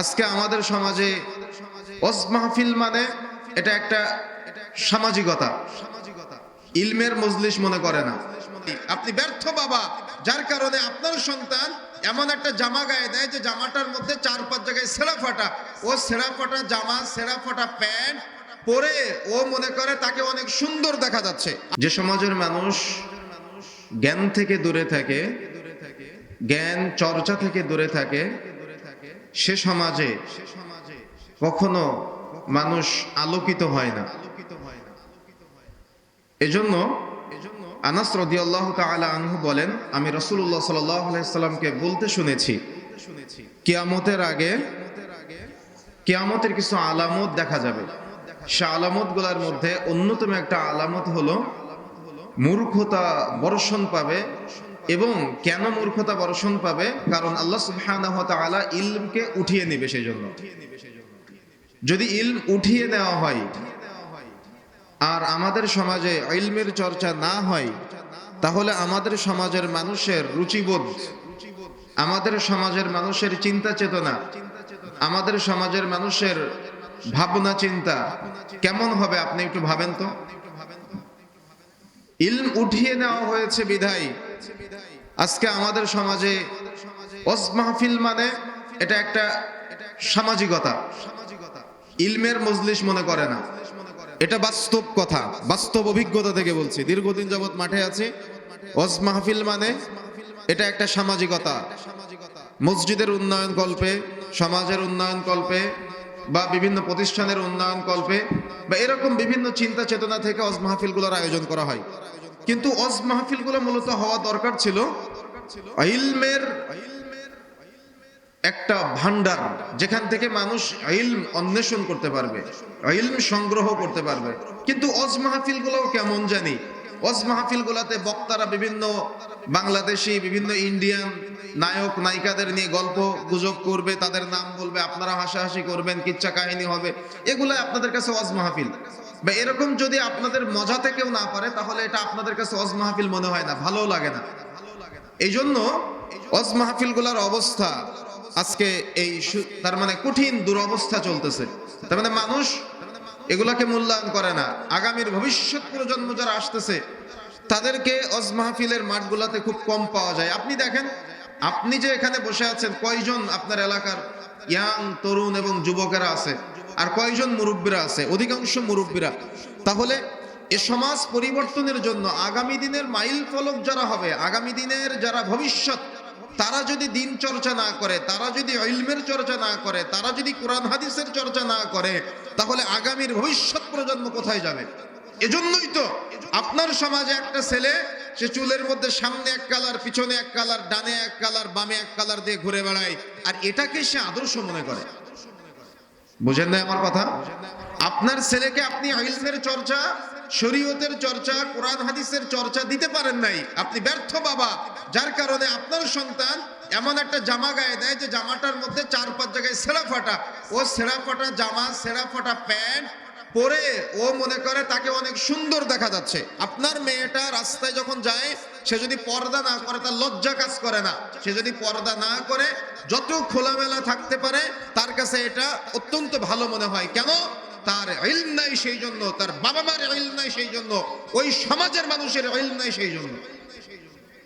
আজকে আমাদের সমাজে ওয়াজ মাহফিল মানে এটা একটা সামাজিকতা। ইলমের মজলিস মনে করে না। আপনি ব্যর্থ বাবা, যার কারণে আপনার সন্তান এমন একটা জামা গায়ে দেয় যে জামাটার মধ্যে চার পাঁচ জায়গায় সেরা ফাটা। ও সেরা ফাটা জামা, সেরা ফাটা প্যান্ট পরে ও মনে করে তাকে অনেক সুন্দর দেখা যাচ্ছে। যে সমাজের মানুষ জ্ঞান থেকে দূরে থাকে, জ্ঞান চর্চা থেকে দূরে থাকে সে সমাজে কখনো মানুষ আলোকিত হয় না। এজন্য আনাস রদিয়াল্লাহ তাআলা আনহু বলেন, আমি রসুল্লাহ সাল্লামকে বলতে শুনেছি, কিয়ামতের আগে কিয়ামতের কিছু আলামত দেখা যাবে। সে আলামতগুলার মধ্যে অন্যতম একটা আলামত হলো, মূর্খতা বর্ষণ পাবে এবং কেন মূর্খতা বর্ষণ পাবে? কারণ আল্লাহ সুবহানাহু ওয়া তাআলা ইলমকে উঠিয়ে নেবে সেই জন্য যদি ইলম উঠিয়ে নেওয়া হয় আর আমাদের সমাজে ইলমের চর্চা না হয়, তাহলে আমাদের সমাজের মানুষের রুচিবোধ, আমাদের সমাজের মানুষের চিন্তা চেতনা, আমাদের সমাজের মানুষের ভাবনা চিন্তা কেমন হবে আপনি একটু ভাবেন তো? ইলম উঠিয়ে নেওয়া হয়েছে বিধায় আজকে আমাদের সমাজে মাহফিল মানে এটা একটা সামাজিকতা। ইলমের মজলিস মনে করে না। এটা বাস্তব কথা, বাস্তব অভিজ্ঞতা থেকে বলছি। দীর্ঘদিন যাবৎ মাঠে আছি। ওয়াজ মাহফিল মানে এটা একটা সামাজিকতা। মসজিদের উন্নয়ন কল্পে, সমাজের উন্নয়ন কল্পে, বা বিভিন্ন প্রতিষ্ঠানের উন্নয়ন কল্পে, বা এরকম বিভিন্ন চিন্তা চেতনা থেকে অজ মাহফিলগুলোর আয়োজন করা হয়। কিন্তু অজ মাহফিলগুলো মূলত হওয়া দরকার ছিল ইলমের একটা ভান্ডার যেখান থেকে মানুষ ইলম অন্বেষণ করতে পারবে, ইলম সংগ্রহ করতে পারবে। কিন্তু অজ মাহফিল কেমন জানি অজ মাহফিল গুলাতে বক্তারা বিভিন্ন বাংলাদেশি, বিভিন্ন ইন্ডিয়ান নায়ক, নায়িকাদের নিয়ে গল্প গুজব করবে, তাদের নাম বলবে, আপনারা হাসাহাসি করবেন, কিচ্ছা কাহিনী হবে। এগুলো আপনাদের কাছে অজ মাহফিল। বা এরকম যদি আপনাদের মজাতে কেউ না পারে, তাহলে এটা আপনাদের কাছে অজ মাহফিল মনে হয় না ভালো লাগে না। এই জন্য অজ মাহফিলগুলার অবস্থা আজকে এই তার মানে কঠিন দুরবস্থা চলতেছে। তার মানে মানুষ এগুলাকে মূল্যায়ন করে না। আগামীর ভবিষ্যৎ প্রজন্ম যারা আসতেছে, তাদেরকে অজ মাহফিলের মাঠগুলাতে খুব কম পাওয়া যায়। আপনি দেখেন, আপনি যে এখানে বসে আছেন, কয়জন আপনার এলাকার ইয়াং, তরুণ এবং যুবকেরা আছে, আর কয়জন মুরব্বীরা আছে, অধিকাংশ মুরব্বীরা। তাহলে এ সমাজ পরিবর্তনের জন্য আগামী দিনের মাইল ফলক যারা হবে, আগামী দিনের যারা ভবিষ্যৎ তারা যদি দিন চর্চা না করে, তারা যদি ইলমের চর্চা না করে, তারা যদি কোরআন হাদিসের চর্চা না করে, তাহলে আগামীর ভবিষ্যৎ প্রজন্ম কোথায় যাবে? এজন্যই তো আপনার সমাজে একটা ছেলে, সে চুলের মধ্যে সামনে এক কালার, পিছনে এক কালার, ডানে এক কালার, বামে এক কালার দিয়ে ঘুরে বেড়ায়, আর এটাকে সে আদর্শ মনে করে। বুঝেন না আমার কথা? আপনার ছেলেকে আপনি ইলমের চর্চা, শরীয়তের চর্চা, কোরআন হাদিসের চর্চা দিতে পারেন নাই। আপনি ব্যর্থ বাবা। যার কারণে আপনার সন্তান এমন একটা জামা গায়ে দেয় যে জামাটার মধ্যে চার পাঁচ জায়গায় সেরা ফাটা। ও সেরা ফাটা জামা, সেরা ফাটা প্যান্ট পরে ও মনে করে তাকে অনেক সুন্দর দেখা যাচ্ছে। আপনার মেয়েটা রাস্তায় যখন যায়, সে যদি পর্দা না করে, তার লজ্জা কাজ করে না। সে যদি পর্দা না করে, যত খোলামেলা থাকতে পারে, তার কাছে এটা অত্যন্ত ভালো মনে হয়। কেন? তার ইলম নাই সেই জন্য তার বাবা মার ইলম নাই সেই জন্য ওই সমাজের মানুষের ইলম নাই সেই জন্য